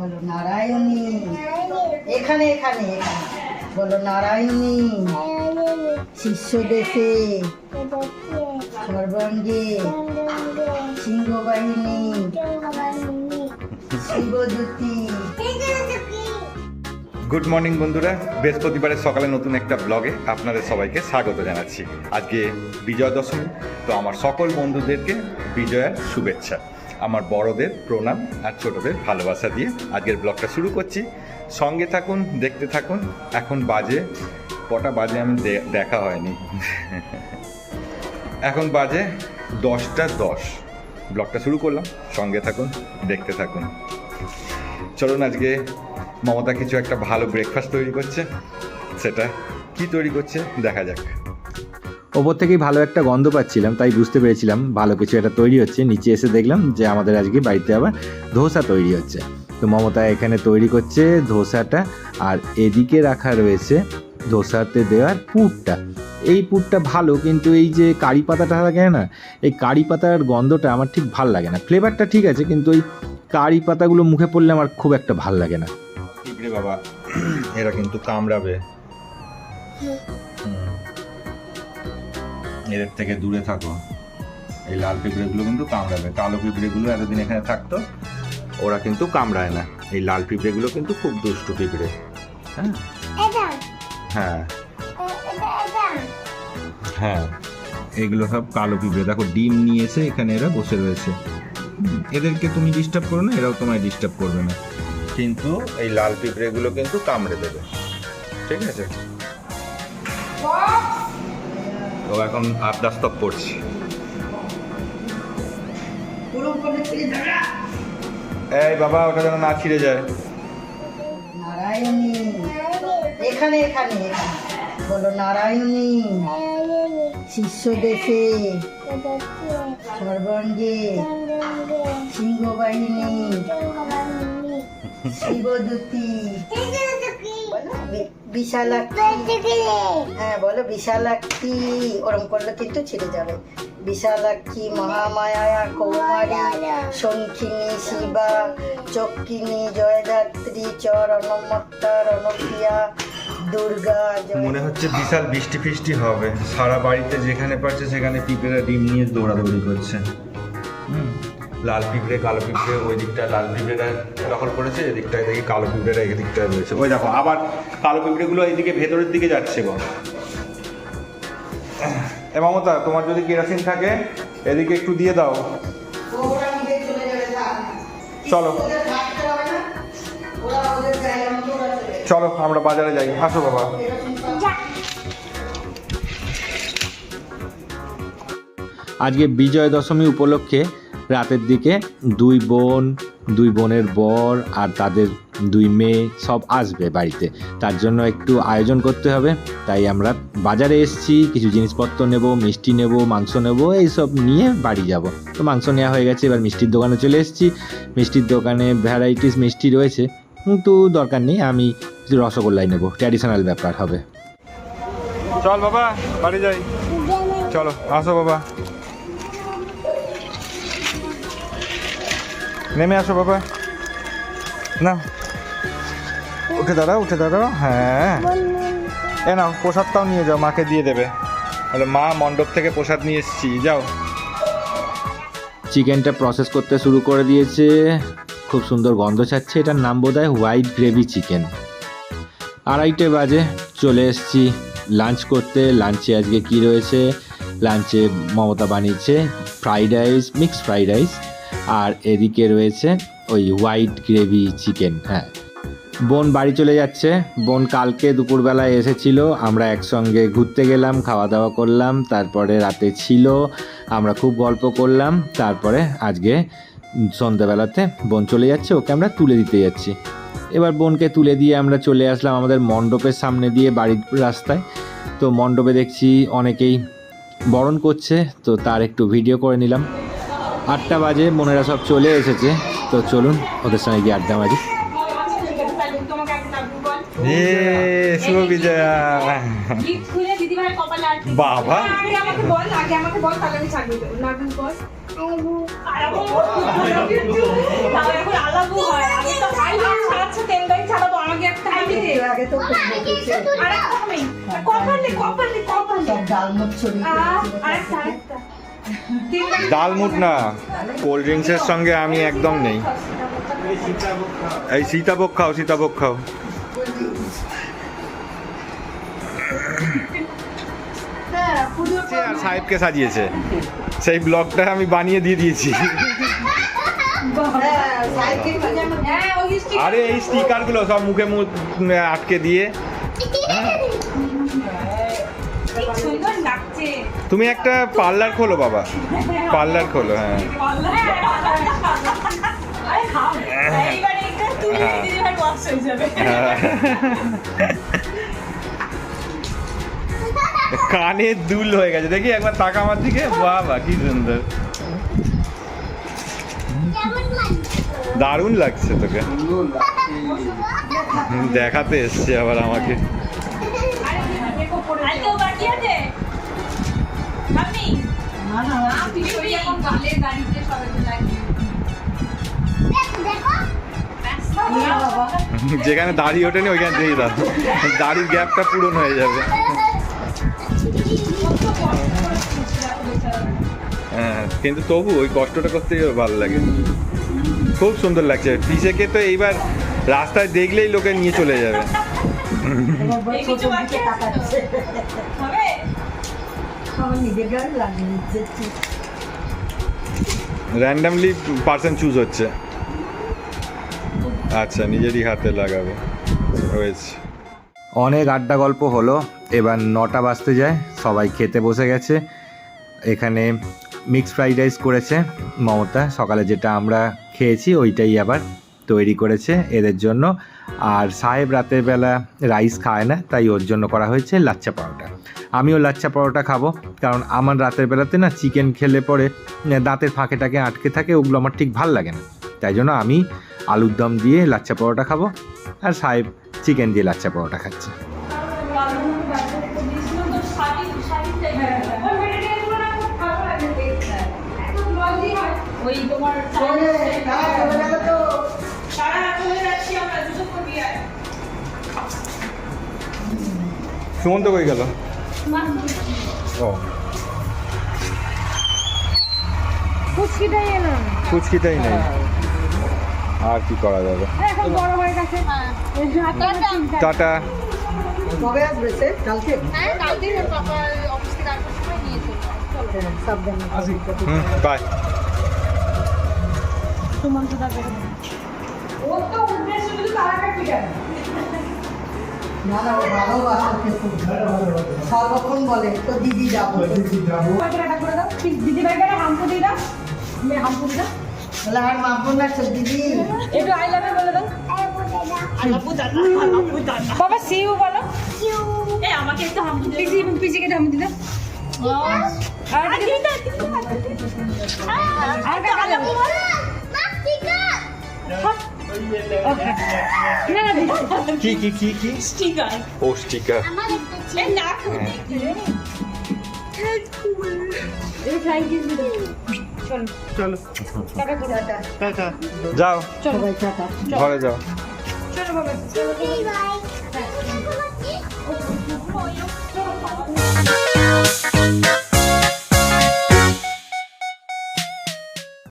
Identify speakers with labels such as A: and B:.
A: বলো, নারায়ণী। এখানে এখানে বলো, নারায়ণী। শিষ্য দেশে সর্বাঙ্গে সিংহবাহিনী। শিবদূতি
B: গুড মর্নিং বন্ধুরা। বৃহস্পতিবারের সকালে নতুন একটা ব্লগে আপনাদের সবাইকে স্বাগত জানাচ্ছি। আজকে বিজয়া দশমী তো আমার সকল বন্ধুদেরকে বিজয়ার শুভেচ্ছা। আমার বড়দের প্রণাম আর ছোটদের ভালোবাসা দিয়ে আজকের ব্লগটা শুরু করছি। সঙ্গে থাকুন, দেখতে থাকুন। এখন বাজে, কটা বাজে আমি দেখা হয়নি। এখন বাজে দশটা দশ। ব্লগটা শুরু করলাম, সঙ্গে থাকুন, দেখতে থাকুন। চলুন আজকে মমতা কিছু একটা ভালো ব্রেকফাস্ট তৈরি করছে। সেটা কি তৈরি করছে? দেখা যাক।
C: ওপর থেকেই ভালো একটা গন্ধ পাচ্ছিলাম তাই বুঝতে পেরেছিলাম। ভালো কিছু একটা তৈরি হচ্ছে। নিচে এসে দেখলাম যে আমাদের আজকে বাড়িতে আবার ধোসা তৈরি হচ্ছে। তো মমতা এখানে তৈরি করছে ধোসাটা আর এদিকে রাখা রয়েছে ধোসাতে দেওয়ার পুরটা। এই পুরটা ভালো কিন্তু এই যে কারি পাতাটা থাকে না এই কারি পাতার গন্ধটা আমার ঠিক ভালো লাগে না। ফ্লেভারটা ঠিক আছে কিন্তু ওই কারি পাতাগুলো মুখে পড়লে আমার খুব একটা ভালো লাগে না।
B: বাবা এরা কিন্তু কামড়াবে। হুম। এদের থেকে দূরে থাকো। এই লাল পিঁপড়েগুলো কিন্তু কামড়াবে। কালো পিঁপড়েগুলো এতদিন এখানে থাকতো ওরা কিন্তু কামড়ায় না। এই লাল পিঁপড়েগুলো কিন্তু খুব দুষ্টু পিঁপড়ে। হ্যাঁ? হ্যাঁ। হ্যাঁ। এগুলো সব কালো পিঁপড়ে। দেখো ডিম নিয়ে এসে এখানে এরা বসে রয়েছে। এদেরকে তুমি ডিস্টার্ব করো না এরাও তোমায় ডিস্টার্ব করবে না। কিন্তু এই লাল পিঁপড়েগুলো কিন্তু কামড়ে দেবে। ঠিক আছে? তো এখন আবদাস্তব পড়ছি। এই বাবা ওটা যেন না ছিঁড়ে যায়।
A: নারায়ণী। এখানে এখানে বলো নারায়ণী। শিষ্য দেশে। সর্বাঙ্গে। সিংহবাহিনী। শিবদূতি। বলো বি- বিশালাক্ষী হ্যাঁ বলো বিশালাক্ষী ওরম করলে কিন্তু ছিঁড়ে যাবে। বিশালাক্ষী মহামায়া কৌমারী, শঙ্খিনী, শিবা চক্কিনী জয়দাত্রী চর অনমত্তা রণপ্রিয়া, দুর্গা
B: মনে হচ্ছে বিশাল বৃষ্টি ফিষ্টি হবে। সারা বাড়িতে যেখানে পাচ্ছে সেখানে পিঁপড়েরা ডিম নিয়ে দৌড়াদৌড়ি করছে। লাল পিঁপড়ে কালো পিঁপড়ে ওই দিকটা লাল পিঁপড়েটা দখল করেছে এদিকটায় দেখি কালো পিঁপড়েরা এদিকটায় রয়েছে। ওই দেখো আবার কালো পিঁপড়েগুলো এইদিকে ভেতরের দিকে যাচ্ছে গো। এ মমতা তোমার যদি কেরাসিন থাকে এদিকে একটু দিয়ে দাও।
A: চলে।
B: চলো। আমরা বাজারে যাই। আসো বাবা।
C: আজকে বিজয় দশমী উপলক্ষে রাতের দিকে দুই বোন, দুই বোনের বর আর তাদের দুই মেয়ে সব আসবে বাড়িতে। তার জন্য একটু আয়োজন করতে হবে। তাই আমরা বাজারে এসেছি, কিছু জিনিসপত্র নেব, মিষ্টি নেব, মাংস নেব, এইসব নিয়ে বাড়ি যাব। তো মাংস নেওয়া হয়ে গেছে, এবার মিষ্টির দোকানে চলে এসেছি। মিষ্টির দোকানে ভ্যারাইটিস মিষ্টি রয়েছে। কিন্তু দরকার নেই, আমি রসগোল্লাই নেব। ট্র্যাডিশনাল ব্যাপার হবে।
B: চল বাবা, বাড়ি যাই। চলো, আসো বাবা। নেমে আসো, বাবা। না। উঠে দাঁড়াও উঠে দাঁড়াও। হ্যাঁ। এ নাও, প্রসাদটাও নিয়ে যাও, মাকে দিয়ে দেবে। বলে, মা, মণ্ডপ থেকে প্রসাদ নিয়ে এসেছি, যাও।
C: চিকেনটা প্রসেস করতে শুরু করে দিয়েছে। খুব সুন্দর গন্ধ ছাড়ছে। এটার নাম বোধ হয় হোয়াইট গ্রেভি চিকেন আড়াইটে বাজে, চলে এসেছি। লাঞ্চ করতে। লাঞ্চে আজকে কি রয়েছে? লাঞ্চে মমতা বানিয়েছে। Fried rice mix fried rice আর এদিকে রয়েছে ওই হোয়াইট গ্রেভি চিকেন হ্যাঁ। বোন বাড়ি চলে যাচ্ছে। বোন কালকে দুপুরবেলায় এসেছিল। আমরা একসঙ্গে ঘুরতে গেলাম খাওয়া দাওয়া করলাম, তারপরে রাতে ছিল। আমরা খুব গল্প করলাম, তারপরে আজকে সন্ধ্যাবেলাতে বোন চলে যাচ্ছে, ওকে আমরা তুলে দিতে যাচ্ছি। এবার বোনকে তুলে দিয়ে আমরা চলে আসলাম আমাদের মণ্ডপের সামনে দিয়ে বাড়ির রাস্তায়। তো মণ্ডপে দেখছি অনেকেই বরণ করছে, তো তার একটু ভিডিও করে নিলাম। আটটা বাজে মনেরা সব চলে এসেছে। তো চলুন ওদের সঙ্গে গিয়ে আড্ডা মারি।
B: এ শুভ বিজয়া।
D: গিফট খুলে দিদিভাই কপালে আর
B: বাবা।
D: কপালে কপালে কপালে।
A: ডালমুট
B: না কোল্ড ড্রিঙ্কসের সঙ্গে আমি একদম নেই। এই সীতাভোগ খাও সীতাভোগ খাও।
A: হ্যাঁ
B: আর সাহেবকে সাজিয়েছে। সেই ব্লগটা আমি বানিয়ে দিয়ে দিয়েছি।
A: হ্যাঁ
D: হ্যাঁ
B: আরে এই স্টিকারগুলো সব মুখে মুখ আটকে দিয়ে।
D: সুন্দর লাগছে।
B: তুমি একটা পার্লার খোলো, বাবা। পার্লার খোলো হ্যাঁ। হ্যাঁ। কানে দুল হয়ে গেছে। দেখি একবার তাকা আমার দিকে। বাবা, কি সুন্দর। দারুণ লাগছে তোকে। দেখাতে এসছে আবার আমাকে। যেখানে দাড়ি ওঠেনি ওইখানে দিয়ে দাও দাড়ির গ্যাপটা পূরণ হয়ে যাবে। হ্যাঁ কিন্তু তবু ওই কষ্টটা করতেই ওর ভালো লাগে। খুব সুন্দর লাগছে। পিসেকে তো এইবার রাস্তায় দেখলেই লোকে নিয়ে চলে যাবে। র্যান্ডামলি পার্সন চুজ হচ্ছে। আচ্ছা নিজেরই হাতে লাগাবে। হয়েছে
C: অনেক আড্ডা গল্প হলো এবার নটা বাজতে যায় সবাই খেতে বসে গেছে। এখানে মিক্স ফ্রাইড রাইস করেছে মমতা সকালে যেটা আমরা খেয়েছি ওইটাই আবার তৈরি করেছে এদের জন্য। আর সাহেব রাতের বেলা রাইস খায় না তাই ওর জন্য করা হয়েছে লাচ্চা পরোটা। আমিও লাচ্চা পরোটা খাব কারণ আমার রাতের বেলাতে না চিকেন খেলে পরে দাঁতের ফাঁকেটাকে আটকে থাকে ওগুলো আমার ঠিক ভালো লাগে না। তাই জন্য আমি আলুর দম দিয়ে লাচ্চা পরোটা খাব আর সাহেব চিকেন দিয়ে লাচ্চা পরোটা খাচ্ছে।
D: ওই তোমার
B: সুমন্ত কই গেল? ও।
D: ফুচকিটাই এলো। না
B: ফুচকিটাই নেই আর কি করা যাবে?
D: হয়ে গেছে
B: টাটা।
A: কবে আসবে সে? কালকে?
E: হ্যাঁ কালকেই পাপা অফিস থেকে আসার সময় নিয়ে চলে চলো
A: হ্যাঁ,
B: হুম বাই
D: ও তো উদ্দেশ্য শুধু তারা কাটবি কেন
A: না না ও খুব সর্বক্ষণ বলে তো দিদি যাব
D: পয়সাটা করে দাও। দিদি ভাইকে হামপু দিয়ে দাও। মেয়ে হামপু দাও।
A: বলে আর মাপবো না দিদি।
D: একটু আই লাভ বলে দাও। বাবা সি ইউ বলো। এ আমাকে একটু হামপু দিয়ে পিসি পিসিকে হামপু দিয়ে দাও। আর দিদি যাব দিদি
B: কি কি কি কি?
D: স্টিকার
B: ও যাও। ঘরে যাও।
D: চলো বাবা
E: বাই